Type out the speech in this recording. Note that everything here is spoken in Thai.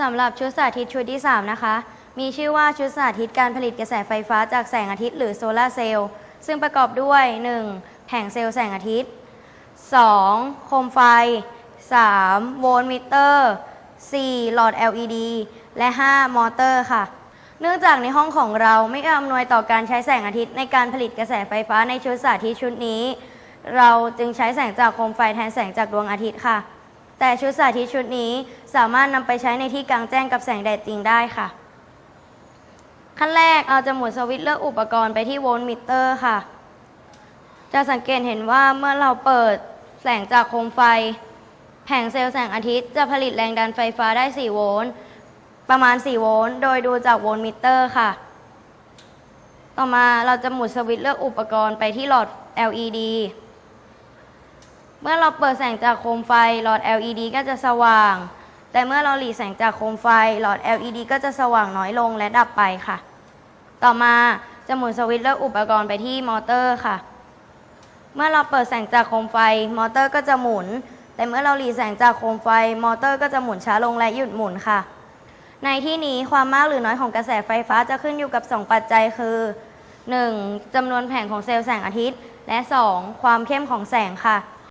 สำหรับชุดสาธิตชุดที่ 3 นะคะ มีชื่อว่าชุดสาธิตการผลิตกระแสไฟฟ้าจากแสงอาทิตย์หรือโซลาร์เซลล์ซึ่งประกอบด้วย 1. แผงเซลล์แสงอาทิตย์ 2. โคมไฟ 3. โวลต์มิเตอร์ 4. หลอด LED และ 5. มอเตอร์ค่ะ เนื่องจากในห้องของเราไม่อำนวยต่อการใช้แสงอาทิตย์ในการผลิตกระแสไฟฟ้าในชุดสาธิตชุดนี้ เราจึงใช้แสงจากโคมไฟแทนแสงจากดวงอาทิตย์ค่ะ แต่ชุดสาธิตชุดนี้สามารถนำไปใช้ในที่กลางแจ้งกับแสงแดดจริงได้ค่ะ ขั้นแรกเราจะหมุนสวิตช์เลือกอุปกรณ์ไปที่โวลต์มิเตอร์ค่ะ จะสังเกตเห็นว่าเมื่อเราเปิดแสงจากโคมไฟ แผงเซลล์แสงอาทิตย์จะผลิตแรงดันไฟฟ้าได้ 4 โวลต์ประมาณ 4 โวลต์โดยดูจากโวลต์มิเตอร์ค่ะ ต่อมาเราจะหมุนสวิตช์เลือกอุปกรณ์ไปที่หลอด LED เมื่อเราเปิดแสงจากโคมไฟหลอด LED ก็จะสว่าง แต่เมื่อเราหลีแสงจากโคมไฟหลอด LED ก็จะสว่างน้อยลงและดับไปค่ะ ต่อมาจะหมุนสวิตช์เลือกอุปกรณ์ไปที่มอเตอร์ค่ะ เมื่อเราเปิดแสงจากโคมไฟมอเตอร์ก็จะหมุน แต่เมื่อเราหลีแสงจากโคมไฟมอเตอร์ก็จะหมุนช้าลงและหยุดหมุนค่ะ ในที่นี้ความมากหรือน้อยของกระแสไฟฟ้าจะขึ้นอยู่กับ 2 ปัจจัยคือ 1. จำนวนแผงของเซลล์แสงอาทิตย์ และ 2. ความเข้มของแสงค่ะ